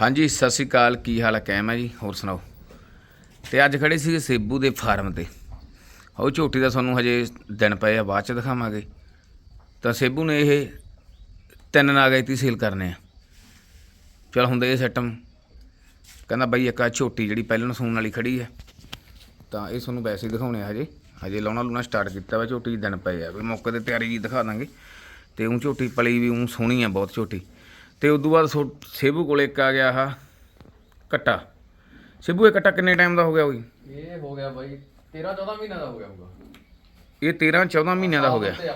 ਹਾਂਜੀ, ਸਤਿ ਸ਼੍ਰੀ ਅਕਾਲ। ਕੀ ਹਾਲ ਹੈ ਕੈਮ ਹੈ ਜੀ। ਹੋਰ ਸੁਣਾਓ? ਤੇ ਅੱਜ ਖੜੇ ਸੀ ਸੇਬੂ ਦੇ ਫਾਰਮ ਤੇ। ਉਹ ਝੋਟੀ ਦਾ ਤੁਹਾਨੂੰ ਹਜੇ ਦਿਨ ਪਏ ਆ, ਬਾਅਦ ਚ ਦਿਖਾਵਾਂਗੇ। ਤਾਂ ਸੇਬੂ ਨੇ ਇਹ ਤਿੰਨ ਨਾਗ ਐਤੀ ਸੇਲ ਕਰਨੇ ਆ। ਚਲ ਹੁੰਦਾ ਇਹ ਸੈਟਮ ਕਹਿੰਦਾ ਬਾਈ ਇੱਕ ਆ ਝੋਟੀ ਜਿਹੜੀ ਪਹਿਲਾਂ ਸੂਣ ਵਾਲੀ ਖੜੀ ਹੈ ਤਾਂ ਇਹ ਤੁਹਾਨੂੰ ਵੈਸੇ ਹੀ ਦਿਖਾਉਣੇ ਆ ਹਜੇ। ਹਜੇ ਲਾਉਣਾ ਲੂਣਾ ਸਟਾਰਟ ਕੀਤਾ ਵਾ ਝੋਟੀ, ਦਿਨ ਪਏ ਆ। ਵੀ ਮੌਕੇ ਤੇ ਤਿਆਰੀ ਜੀ ਦਿਖਾ ਦਾਂਗੇ। ਤੇ ਉਹ ਝੋਟੀ ਪਲੀ ਵੀ ਉਹ ਸੋਹਣੀ ਆ ਬਹੁਤ ਝੋਟੀ। ਤੇ ਉਦੋਂ ਬਾਅਦ ਸੋ- ਸੇਬੂ ਕੋਲੇ ਇੱਕ ਆ ਗਿਆ ਆਹ ਕੱਟਾ। ਸੇਬੂ ਇਹ ਕੱਟਾ ਕਿੰਨੇ ਟਾਈਮ ਦਾ ਹੋ ਗਿਆ ਹੋਈ ਇਹ ਹੋ ਗਿਆ ਬਾਈ 13 14 ਮਹੀਨਾ ਦਾ ਹੋ ਗਿਆ ਹੋਊਗਾ। ਇਹ 13 14 ਮਹੀਨਿਆਂ ਦਾ ਹੋ ਗਿਆ। ਤੇ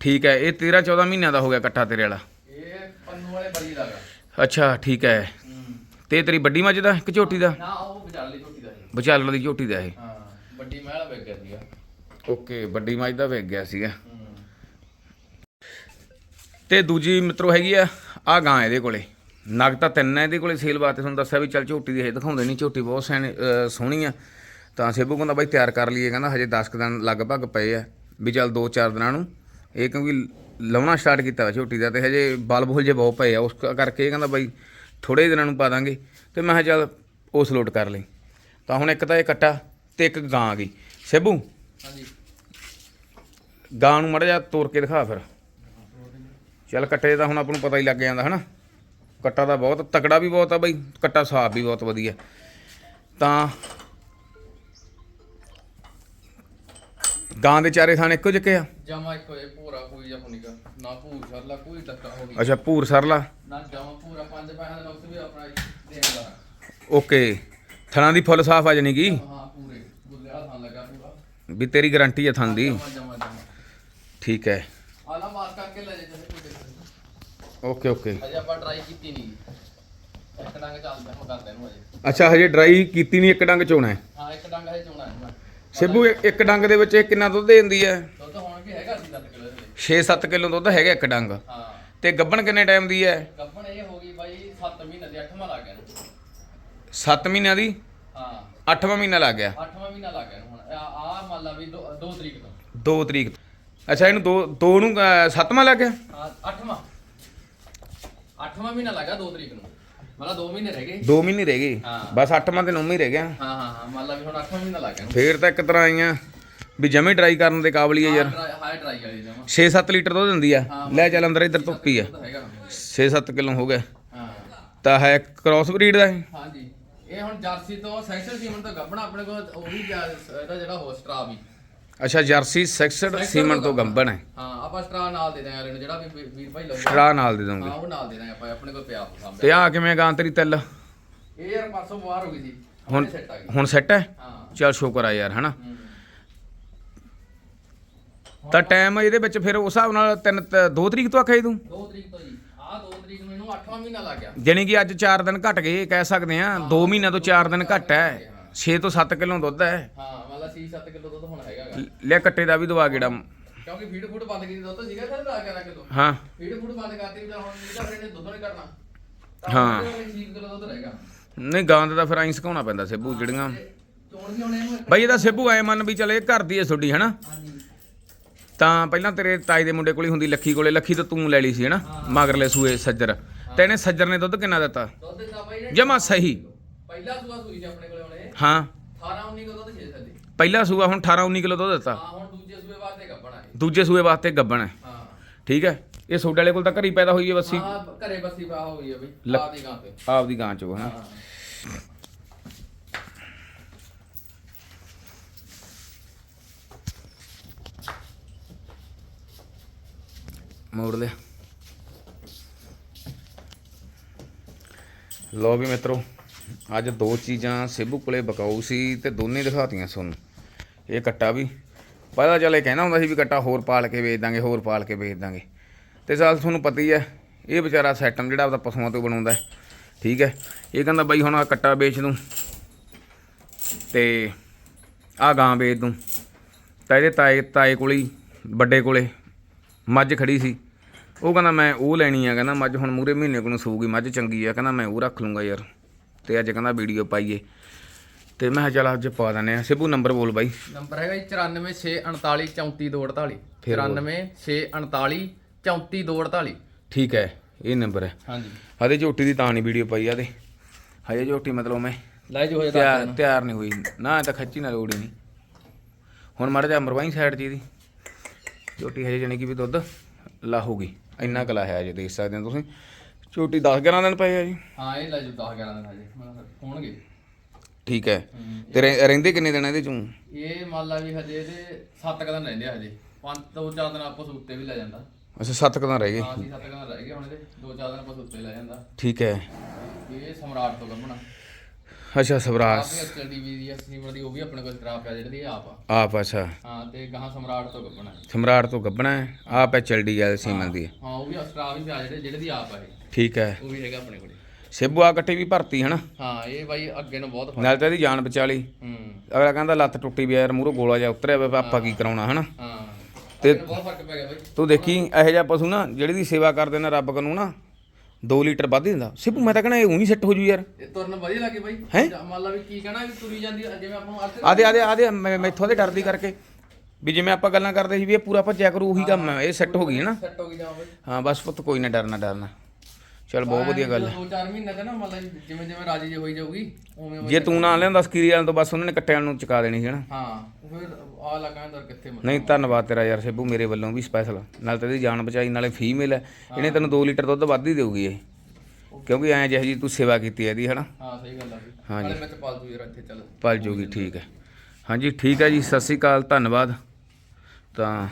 ਠੀਕ ਹੈ ਇਹ 13 14 ਮਹੀਨਿਆਂ ਦਾ ਹੋ ਗਿਆ ਕੱਟਾ ਤੇਰੇ ਵਾਲਾ। ਇਹ ਪੰਨੂ ਵਾਲੇ ਬਰੀ ਦਾ ਅੱਛਾ ਠੀਕ ਹੈ। ਤੇ ਤੇਰੀ ਵੱਡੀ ਮੱਝ ਦਾ ਕਿ ਝੋਟੀ ਦਾ? ਨਾ ਉਹ ਵਿਚਾਰ ਲਈ ਝੋਟੀ ਦਾ ਸੀ। ਵਿਚਾਲਣ ਦੀ ਝੋਟੀ ਦਾ ਇਹ। ਹਾਂ ਵੱਡੀ ਮਹਿਲਾ ਵੇਚ ਗਿਆ ਸੀਗਾ। ਓਕੇ ਵੱਡੀ ਮੱਝ ਦਾ ਵੇਚ ਗਿਆ ਸੀਗਾ। ਤੇ ਦੂਜੀ ਮਿੱਤਰੋ ਹੈਗੀ ਆ ਆ ਗਾਂ ਇਹਦੇ ਕੋਲੇ। ਨਗ ਤਾਂ ਤਿੰਨ ਇਹਦੇ ਕੋਲੇ ਸੇਲ ਵਾਸਤੇ ਤੁਹਾਨੂੰ ਦੱਸਿਆ ਵੀ ਚੱਲ ਝੋਟੀ ਦੀ ਇਹ ਦਿਖਾਉਂਦੇ ਨਹੀਂ ਝੋਟੀ ਬਹੁਤ ਅਹ ਸੋਹਣੀ ਆ। ਤਾਂ ਸੇਬੂ ਕਹਿੰਦਾ ਬਾਈ ਤਿਆਰ ਕਰ ਲਈਏ ਕਹਿੰਦਾ ਹਜੇ 10 ਕੁ ਦਿਨ ਲਗਭਗ ਪਏ ਆ ਵੀ ਚੱਲ 2-4 ਦਿਨਾਂ ਨੂੰ। ਇਹ ਕਿਉਂਕਿ ਲਾਉਣਾ ਸਟਾਰਟ ਕੀਤਾ ਵਾ ਝੋਟੀ ਦਾ ਤੇ ਹਜੇ ਬਲ ਬੁਲ ਜੇ ਬਹੁਤ ਪਏ ਆ ਉਸ ਕਰਕੇ ਇਹ ਕਹਿੰਦਾ ਬਾਈ ਥੋੜੇ ਦਿਨਾਂ ਨੂੰ ਪਾ ਦਾਂਗੇ। ਤੇ ਮੈਂ ਕਿਹਾ ਚੱਲ ਉਸ ਲੋਟ ਕਰ ਲਈ। ਤਾਂ ਹੁਣ ਇੱਕ ਤਾਂ ਇਹ ਕੱਟਾ ਤੇ ਇੱਕ ਗਾਂ ਆ ਗਈ। ਸੇਬੂ? ਹਾਂਜੀ। ਗਾਂ ਨੂੰ ਮੜਾ ਜਾ ਤੋੜ ਕੇ ਦਿਖਾ ਫਿਰ। ਚੱਲ ਕੱਟੇ ਦਾ ਹੁਣ ਆਪਾਂ ਨੂੰ ਪਤਾ ਹੀ ਲੱਗ ਜਾਂਦਾ ਹਨਾ? ਕੱਟਾ ਦਾ ਬਹੁਤ ਤਕੜਾ ਵੀ ਬਹੁਤ ਆ ਬਈ ਕੱਟਾ ਸਾਫ਼ ਵੀ ਬਹੁਤ ਵਧੀਆ। ਤਾਂ ਗਾਂ ਦੇ ਚਾਰੇ ਥਾਣੇ ਇੱਕੋ ਜਿਹੇ ਆ? ਜਮਾ ਇੱਕ ਹੋਏ ਪੂਰਾ ਕੋਈ ਜਾਂ ਨਿਕਾ ਨਾ ਭੂਰ ਸਰਲਾ ਕੋਈ ਟੱਕਾ ਹੋ ਗਈ ਅੱਛਾ ਭੂਰ ਸਰਲਾ? ਨਾ ਜਮਾ ਪੂਰਾ ਪੰਜ ਪੈਸਿਆਂ ਦਾ ਨੁਕਸ ਵੀ ਆਪਣਾ ਦੇਖਦਾ ਓਕੇ। ਥਣਾ ਦੀ ਫੁੱਲ ਸਾਫ਼ ਆ ਜਾਣੀ ਕੀ? ਹਾਂ ਪੂਰੇ। ਗੁੱਲਿਆ ਥਾਂ ਲੱਗਾ ਪੂਰਾ। ਵੀ ਤੇਰੀ ਗਾਰੰਟੀ ਆ ਥਣ ਦੀ। ਜਮਾ ਜਮਾ ਜਮਾ। ਠੀਕ ਹੈ। ਆਲਾ ਮਾਰ ਕਰਕੇ ਲੈ ਜੇ ਓਕੇ ਓਕੇ ਅਜੇ ਆਪਾਂ ਟਰਾਈ ਕੀਤੀ ਨਹੀਂ ਇੱਕ ਡੰਗ ਚੱਲਦਾ ਮੈਂ ਕਰਦੇ ਨੂੰ ਅਜੇ ਅੱਛਾ ਹਜੇ ਡਰਾਈ ਕੀਤੀ ਨਹੀਂ ਇੱਕ ਡੰਗ ਚੋਣਾ ਹੈ। ਹਾਂ ਇੱਕ ਡੰਗ ਹਜੇ ਚੋਣਾ ਹੈ ਸਿੱਬੂ ਇੱਕ ਇੱਕ ਡੰਗ ਦੇ ਵਿੱਚ ਇਹ ਕਿੰਨਾ ਦੁੱਧ ਦਿੰਦੀ ਹੈ? ਦੁੱਧ ਹੁਣ ਵੀ ਹੈਗਾ ਸੀ 7 ਕਿਲੋ ਦੇ 6-7 ਕਿਲੋ ਦੁੱਧ ਹੈਗਾ ਇੱਕ ਡੰਗ। ਹਾਂ। ਤੇ ਗੱਬਣ ਕਿੰਨੇ ਟਾਈਮ ਦੀ ਹੈ? ਗੱਭਣ ਇਹ ਹੋ ਗਈ ਬਾਈ 7 ਮਹੀਨੇ ਦੀ 8ਵਾਂ ਲੱਗ ਗਿਆ ਨੂੰ 7 ਮਹੀਨਿਆਂ ਦੀ? ਹਾਂ। 8ਵਾਂ ਮਹੀਨਾ ਲੱਗ ਗਿਆ। 8ਵਾਂ ਮਹੀਨਾ ਲੱਗ ਗਿਆ ਹੁਣ। ਆ ਆ ਮੰਨ ਲਾ ਵੀ 2 ਤਰੀਕ ਤੋਂ। 2 ਤਰੀਕ ਅੱਛਾ ਇਹਨੂੰ 2 2 ਨੂੰ 7ਵਾਂ ਲੱਗ ਗਿਆ? ਹਾਂ 8ਵਾਂ 8ਵਾਂ ਮਹੀਨਾ ਲੱਗਾ 2 ਤਰੀਕ ਨੂੰ। ਮਤਲਬ 2 ਮਹੀਨੇ ਰਹਿ ਗਏ। 2 ਮਹੀਨੇ ਰਹਿ ਗਏ। ਹਾਂ। ਬਸ 8ਵਾਂ ਤੇ 9ਵਾਂ ਹੀ ਰਹਿ ਗਿਆ। ਹਾਂ ਹਾਂ ਹਾਂ ਮੰਨ ਲਾ ਵੀ ਹੁਣ 8ਵਾਂ ਮਹੀਨਾ ਲੱਗ ਗਿਆ। ਫੇਰ ਤਾਂ ਇੱਕ ਤਰ੍ਹਾਂ ਆਈਆਂ ਵੀ ਜਮੇ ਟਰਾਈ ਕਰਨ ਦੇ ਕਾਬਲੀ ਹੈ ਯਾਰ। ਹਾਈ ਵਾਲੀ ਜਮਾ 6-7 ਲੀਟਰ ਦੁੱਧ ਦਿੰਦੀ ਆ। ਲੈ ਚੱਲ ਅੰਦਰ ਇੱਧਰ ਧੁੱਪੀ ਆ। ਦੁੱਧ ਹੈਗਾ 6-7 ਕਿਲੋ ਹੋ ਗਿਆ। ਹਾਂ। ਤਾਂ ਹੈ ਕ੍ਰਾਸ ਬਰੀਡ ਦਾ ਇਹ। ਹਾਂਜੀ। ਇਹ ਹੁਣ ਜਰਸੀ ਤੋਂ ਸੈਕਸ਼ਨ ਸੀਮਨ ਤੋਂ ਗੱਭਣਾ ਆਪਣੇ ਕੋਲ ਉਹ ਵੀ ਜਾ- ਇਹਦਾ ਜਿਹੜਾ ਹੋ ਸਟਰਾ ਵੀ। ਅੱਛਾ ਜਰਸੀ 66 ਸੀਮਨ ਤੋਂ ਗੰਬਣ ਹੈ। ਹਾਂ ਆਪਾਂ ਸਟਰਾ ਨਾਲ ਦੇ ਦਾਂਗੇ ਅਗਲੇ ਨੂੰ ਜਿਹੜਾ ਵੀ ਵੀਰ- ਭਾਈ ਲਊਗਾ। ਸਟਰਾ ਨਾਲ ਦੇ ਦੋਗੇ ਹਾਂ ਉਹ ਨਾਲ ਦੇ ਦਾਂਗੇ ਆਪਾਂ ਆਪਣੇ ਕੋਲ ਪਿਆ ਸਾਹਮਣੇ। ਤੇ ਆ ਕਿਵੇਂ ਗਾਂ ਤੇਰੀ ਤਿੱਲ? ਇਹ ਯਾਰ ਪਰਸੋਂ ਬਾਹਰ ਹੋ ਗਈ ਸੀ। ਹੁਣ ਸੈੱਟ ਆ ਗਈ। ਹੁਣ ਸੈੱਟ ਹੈ? ਹਾਂ। ਚੱਲ ਸ਼ੁਕਰ ਆ ਯਾਰ ਹਨਾ? ਹੂੰ। ਤਾਂ ਟਾਈਮ ਇਹਦੇ ਵਿੱਚ ਫਿਰ ਉਸ ਹਿਸਾਬ ਨਾਲ 3 2 ਤਰੀਕ ਤੋਂ ਆਖਿਆ ਤੂੰ? ਦੋ ਤਰੀਕ ਤੋਂ ਜੀ। ਆਹ 2 ਤਰੀਕ ਨੂੰ ਇਹਨੂੰ 8ਵਾਂ ਮਹੀਨਾ ਲੱਗ ਗਿਆ। ਜਾਣੀ ਕਿ ਅੱਜ 4 ਦਿਨ ਘਟ ਗਏ ਕਹਿ ਸਕਦੇ ਆ 2 ਮਹੀਨਿਆਂ ਤੋਂ 4 ਦਿਨ ਘਟ ਹੈ। 6 ਤੋਂ 7 ਕਿਲੋ ਦੁੱਧ ਹੈ। ਹਾਂ ਮਤਲਬ 6-7 ਕਿਲੋ ਦੁੱਧ ਹੁਣ ਹੈਗਾ। ਗਾ। ਲੈ ਕੱਟੇ ਦਾ ਵੀ ਦਵਾ ਗੇੜਾ ਕਿਉਂਕਿ ਫੀਡ ਫੂਡ ਬੰਦ ਕੀਤੀ ਦੁੱਧ ਸੀਗਾ ਲਾ ਕੇ ਕਿਲੋ ਹਾਂ। ਫੀਡ ਫੂਡ ਬੰਦ ਕਰਤੀ ਵੀ ਚੱਲ ਹੁਣ ਨਹੀਂ ਤਾਂ ਇਹਨੇ ਦੁੱਧ ਨਹੀਂ ਕਰਨਾ। ਹਾਂ। 6 ਕਿਲੋ ਦੁੱਧ ਰਹੇਗਾ। ਨਹੀਂ ਗਾਂ ਦਾ ਤਾਂ ਫਿਰ ਐਂ ਸੁਕਾਉਣਾ ਪੈਂਦਾ ਸੇਬੂ ਜਿਹੜੀਆਂ। ਤੇ ਬਈ ਇਹਦਾ ਸੇਬੂ ਐ ਮੰਨ ਵੀ ਚੱਲ ਘਰ ਦੀ ਐ ਤੁਹਾਡੀ ਹਨਾ? ਤਾਂ ਪਹਿਲਾਂ ਤੇਰੇ ਤਾਈ ਦੇ ਮੁੰਡੇ ਕੋਲੇ ਹੁੰਦੀ ਲੱਖੀ ਕੋਲੇ ਲੱਖੀ ਤਾਂ ਤੂੰ ਲੈ ਲਈ ਸੀ ਹਨਾ? ਮਗਰਲੇ ਸੂਏ ਸੱਜਰ। ਤੇ ਇਹਨੇ ਸੱਜਰ ਨੇ ਦੁੱਧ ਕਿੰਨਾ ਦਿੱਤਾ? ਦੁੱਧ ਦਾ ਬਾਈ ਨੇ ਜਮਾ ਸਹੀ। ਪਹਿਲਾ ਸੂਆ ਸੂਈ ਸੀ ਆਪਣੇ ਕੋਲੇ ਹਾਂ। 18 19 ਕਿਲੋ ਦੁੱਧ ਛੇ ਥੱਲੇ ਪਹਿਲਾ ਸੂਆ ਹੁਣ 18 19 ਕਿਲੋ ਦੁੱਧ ਦਿੱਤਾ। ਹਾਂ ਹੁਣ ਦੂਜੇ ਸੂਏ ਵਾਸਤੇ ਗੱਬਣਾ ਹੈ ਦੂਜੇ ਸੂਏ ਵਾਸਤੇ ਗੱਬਣ ਹੈ। ਹਾਂ। ਠੀਕ ਹੈ? ਇਹ ਸੋਡੇ ਵਾਲੇ ਕੋਲ ਤਾਂ ਘਰੀ ਪੈਦਾ ਹੋਈ ਹੈ ਬੱਸੀ ਹਾਂ ਘਰੇ ਬੱਸੀ ਪਾ ਹੋ ਗਈ ਆ ਬਈ ਲੱਕ- ਆ ਦੀ ਗਾਂ ਤੇ। ਆਪਦੀ ਗਾਂ ਚੋਂ ਹਨਾ ਹਾਂ। ਮੋੜ ਲਿਆ। ਲੋ ਵੀ ਮਿੱਤਰੋ ਅੱਜ ਦੋ ਚੀਜ਼ਾਂ ਸੇਬੂ ਕੋਲੇ ਬਕਾਊ ਸੀ ਤੇ ਦੋਨੇ ਦਿਖਾਤੀਆਂ ਤੁਹਾਨੂੰ। ਇਹ ਕੱਟਾ ਵੀ। ਪਹਿਲਾਂ ਚੱਲ ਇਹ ਕਹਿਣਾ ਹੁੰਦਾ ਸੀ ਵੀ ਕੱਟਾ ਹੋਰ ਪਾਲ ਕੇ ਵੇਚ ਦਾਂਗੇ, ਹੋਰ ਪਾਲ ਕੇ ਵੇਚ ਦਾਂਗੇ। ਤੇ ਚੱਲ ਤੁਹਾਨੂੰ ਪਤਾ ਹੀ ਹੈ, ਇਹ ਵਿਚਾਰਾ ਸੈਟਮ ਜਿਹੜਾ ਆਪਦਾ ਪਸ਼ੂਆਂ ਤੋਂ ਬਣਾਉਂਦਾ ਹੈ, ਠੀਕ ਹੈ। ਇਹ ਕਹਿੰਦਾ ਬਾਈ ਹੁਣ ਆ ਕੱਟਾ ਵੇਚ ਦੂੰ ਤੇ ਆ ਗਾਂ ਵੇਚ ਦੂੰ। ਤਾਂ ਇਹਦੇ ਤਾਏ ਤਾਏ ਕੋਲੇ ਹੀ, ਵੱਡੇ ਕੋਲੇ ਮੱਝ ਖੜੀ ਸੀ। ਉਹ ਕਹਿੰਦਾ ਮੈਂ ਉਹ ਲੈਣੀ ਆ, ਕਹਿੰਦਾ ਮੱਝ ਹੁਣ ਮੂਰੇ ਮਹੀਨੇ ਕੋਲ ਸੂਗੀ, ਮੱਝ ਚੰਗੀ ਆ, ਕਹਿੰਦਾ ਮੈਂ ਉਹ ਰੱਖ ਲੂੰਗਾ ਯਾਰ। ਤੇ ਅੱਜ ਕਹਿੰਦਾ ਵੀਡੀਓ ਪਾਈਏ। ਤੇ ਮੈਂ ਕਿਹਾ ਚੱਲ ਅੱਜ ਪਾ ਦਿੰਦੇ ਆ ਸਿੱਬੂ ਨੰਬਰ ਬੋਲ ਬਾਈ। ਨੰਬਰ ਹੈਗਾ ਜੀ 94648 34248 ਫਿਰ ਬੋਲ। 94648 34248 ਠੀਕ ਹੈ ਇਹ ਨੰਬਰ ਹੈ। ਹਾਂਜੀ। ਹਜੇ ਝੋਟੀ ਦੀ ਤਾਂ ਨਹੀਂ ਵੀਡੀਓ ਪਾਈ ਆ ਤੇ। ਹਜੇ ਝੋਟੀ ਮਤਲਬ ਮੈਂ ਲੈ ਜੋ ਹੋ ਤਿਆਰ ਤਿਆਰ ਨਹੀਂ ਹੋਈ। ਨਾ ਤਾਂ ਖੱਚੀ ਨਾ ਲੋੜ ਹੀ ਨਹੀਂ। ਹੁਣ ਮੜ ਜਾ ਮਰਵਾਈ ਸਾਈਡ 'ਚ ਇਹਦੀ। ਝੋਟੀ ਹਜੇ ਜਾਣੀ ਕਿ ਵੀ ਦੁੱਧ ਲਾਹੂਗੀ। ਇੰਨਾ ਕਲਾ ਹੈ ਅਜੇ ਦੇਖ ਸਕਦੇ ਹੋ ਤੁਸੀਂ। ਝੋਟੀ 10 11 ਦਿਨ ਪਏ ਆ ਜੀ। ਹਾਂ ਇਹ ਲੈ ਜੋ 10 11 ਦਿਨ ਹਜੇ। ਹੋਣਗੇ। ਠੀਕ ਹੈ। ਤੇ ਰਹਿ- ਰਹਿੰਦੇ ਕਿੰਨੇ ਦਿਨ ਇਹਦੇ ਚੋਂ? ਇਹ ਮੰਨ ਲਾ ਵੀ ਹਜੇ ਇਹਦੇ 7 ਦਿਨ ਰਹਿੰਦੇ ਆ ਹਜੇ। ਪੰਜ ਦੋ ਚਾਰ ਦਿਨ ਆਪਾਂ ਸੁੱਤੇ ਵੀ ਲੈ ਜਾਂਦਾ। ਅੱਛਾ 7 ਦਿਨ ਰਹਿ ਗਏ। ਹਾਂ ਅਸੀਂ 7 ਦਿਨ ਰਹਿ ਗਏ ਹੁਣ ਇਹਦੇ। ਦੋ ਚਾਰ ਦਿਨ ਆਪਾਂ ਸੁੱਤੇ ਲੈ ਜਾਂਦਾ। ਠੀਕ ਹੈ। ਇਹ ਸਮਰਾਟ ਤੋਂ ਗੱਭਣਾ ਅੱਛਾ ਸਵਰਾਜ ਵੀ ਐਸਐਲ ਟੀਵੀ ਦੀ ਐਸਟੀਮਰ ਦੀ ਉਹ ਵੀ ਆਪਣੇ ਕੋਲ ਖਰਾਬ ਪਿਆ ਜਿਹੜੀ ਇਹ ਆਪ ਆ। ਆਪ ਅੱਛਾ। ਹਾਂ ਤੇ ਗਾਹਾਂ ਸਮਰਾਟ ਤੋਂ ਗੱਭਣਾ ਸਮਰਾਟ ਤੋਂ ਗੱਬਣਾ ਹੈ। ਆਪ ਹੈ ਆ ਸੀਮਨ ਦੀ। ਹੈ। ਹਾਂ ਉਹ ਵੀ ਸਟਰਾ ਵੀ ਪਿਆ ਜਿਹੜੇ ਜਿਹੜੇ ਦੀ ਆਪ ਆ ਇਹ। ਠੀਕ ਹੈ। ਉਹ ਵੀ ਹੈਗਾ ਆਪਣੇ ਕੋਲੇ। ਸੇਬੂ ਆ ਕੱਟੀ ਵੀ ਭਰਤੀ ਹਨਾ? ਹਾਂ ਇਹ ਬਾਈ ਅੱਗੇ ਨੂੰ ਬਹੁਤ ਫ਼ਰਕ ਨਾਲ ਤਾਂ ਇਹਦੀ ਜਾਨ ਬਚਾ ਲਈ। ਹੂੰ। ਅਗਲਾ ਕਹਿੰਦਾ ਲੱਤ ਟੁੱਟੀ ਵੀ ਆ ਯਾਰ ਮੂਹਰੋਂ ਗੋਲਾ ਜਿਹਾ ਉਤਰਿਆ ਵਾ ਆਪਾਂ ਕੀ ਕਰਾਉਣਾ ਹਨਾ? ਹਾਂ। ਤੇ- ਤੇ ਬਹੁਤ ਫ਼ਰਕ ਪੈ ਗਿਆ ਬਾਈ। ਤੂੰ ਦੇਖੀ ਇਹੋ ਜਿਹਾ ਪਸ਼ੂ ਨਾ ਜਿਹੜੀ ਦੀ ਸੇਵਾ ਕਰਦੇ ਨੇ ਰੱਬ ਕਨੂੰ ਨਾ 2 ਲੀਟਰ ਵੱਧ ਹੀ ਦਿੰਦਾ। ਸਿੱਪੂ ਮੈਂ ਤਾਂ ਕਹਿੰਦਾ ਇਹ ਉਹੀ ਸੈੱਟ ਹੋ ਜੂ ਯਾਰ। ਇਹ ਤੁਰਨ ਵਧੀਆ ਲੱਗੇ ਬਾਈ। ਹੈਂ? ਜਾਂ ਮੰਨ ਲਾ ਵੀ ਕੀ ਕਹਿਣਾ ਵੀ ਤੁਰੀ ਜਾਂਦੀ ਆ, ਜਿਵੇਂ ਆਪਾਂ ਨੂੰ ਅਰਥ ਆਦੇ ਆਦੇ ਆਦੇ ਮੈਂ- ਮੈਥੋਂ ਦੇ ਡਰਦੀ ਕਰਕੇ। ਵੀ ਜਿਵੇਂ ਆਪਾਂ ਗੱਲਾਂ ਕਰਦੇ ਸੀ ਵੀ ਇਹ ਪੂਰਾ ਭੱਜਿਆ ਕਰੂ ਉਹੀ ਕੰਮ ਹੈ ਇਹ ਸੈੱਟ ਹੋ ਗਈ ਹੈ ਨਾ। ਸੈੱਟ ਹੋ ਗਈ ਜਾਂ ਬਾਈ। ਹਾਂ ਬਸ ਪੁੱਤ ਕੋਈ ਨਾ ਡਰਨਾ ਡਰਨਾ। ਚਲ ਬਹੁਤ ਵਧੀਆ ਗੱਲ ਹੈ। ਦੋ ਚਾਰ ਮਹੀਨੇ ਤੇ ਨਾ ਮੰਨ ਲਾ ਜਿਵੇਂ ਜਿਵੇਂ ਰਾਜੀ ਜੇ ਹੋਈ ਜਾਊਗੀ ਉਵੇਂ ਉਵੇਂ ਜੇ ਤੂੰ ਨਾ ਲਿਆਂਦਾ ਸਕੀਰੀ ਵਾਲਿਆਂ ਤੋਂ ਬਸ ਉਹਨਾਂ ਨੇ ਕੱਟਿਆਂ ਨੂੰ ਚੁਕਾ ਦੇਣੀ ਸੀ ਹਨਾ ਹਾਂ ਉਹ ਫਿਰ ਆ ਲੱਗਾ ਅੰਦਰ ਕਿੱਥੇ ਮਤਲਬ। ਨਹੀਂ ਧੰਨਵਾਦ ਤੇਰਾ ਯਾਰ ਸਿੱਬੂ ਮੇਰੇ ਵੱਲੋਂ ਵੀ ਸਪੈਸ਼ਲ ਨਾਲ ਤੇ ਇਹਦੀ ਜਾਨ ਬਚਾਈ ਨਾਲੇ ਫੀਮੇਲ ਹੈ। ਇਹਨੇ ਤੈਨੂੰ 2 ਲੀਟਰ ਦੁੱਧ ਵੱਧ ਹੀ ਦੇਊਗੀ ਇਹ। ਕਿਉਂਕਿ ਐਂ ਜਿਹੋ ਜੀ ਤੂੰ ਸੇਵਾ ਕੀਤੀ ਹੈ ਇਹਦੀ ਹਨਾ? ਹਾਂ ਸਹੀ ਗੱਲ ਆ ਵੀ ਹਾਂਜੀ। ਨਾਲੇ ਮੈਂ ਤੇ ਪਾਲਤੂ ਯਾਰ ਇੱਥੇ ਚੱਲ। ਪਲ ਜੂਗੀ ਠੀਕ ਹੈ ਹਾਂਜੀ ਠੀਕ ਹੈ ਜੀ ਸਤਿ ਸ੍ਰੀ ਅਕਾਲ ਧੰਨਵਾਦ। ਤਾਂ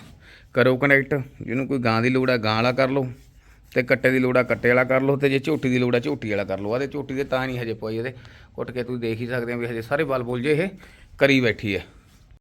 ਕਰੋ ਕਨੈਕਟ ਜਿਹਨੂੰ ਕੋਈ ਗਾਂ ਦੀ ਲੋੜ ਹੈ ਗਾਂ ਵਾਲਾ ਕਰ ਲਓ। ਤੇ ਕੱਟੇ ਦੀ ਲੋੜ ਹੈ ਕੱਟੇ ਵਾਲਾ ਕਰ ਲਓ ਤੇ ਜੇ ਝੋਟੀ ਦੀ ਲੋੜ ਹੈ ਝੋਟੀ ਵਾਲਾ ਕਰ ਲਓ। ਆਦੇ ਝੋਟੀ ਦੇ ਤਾਂ ਨਹੀਂ ਹਜੇ ਪਾਈ ਇਹਦੇ। ਕੁੱਟ ਕੇ ਤੁਸੀਂ ਦੇਖ ਹੀ ਸਕਦੇ ਹੋ ਵੀ ਹਜੇ ਸਾਰੇ ਬਲ ਬੋਲ ਜੇ ਇਹ, ਕਰੀ ਬੈਠੀ ਹੈ।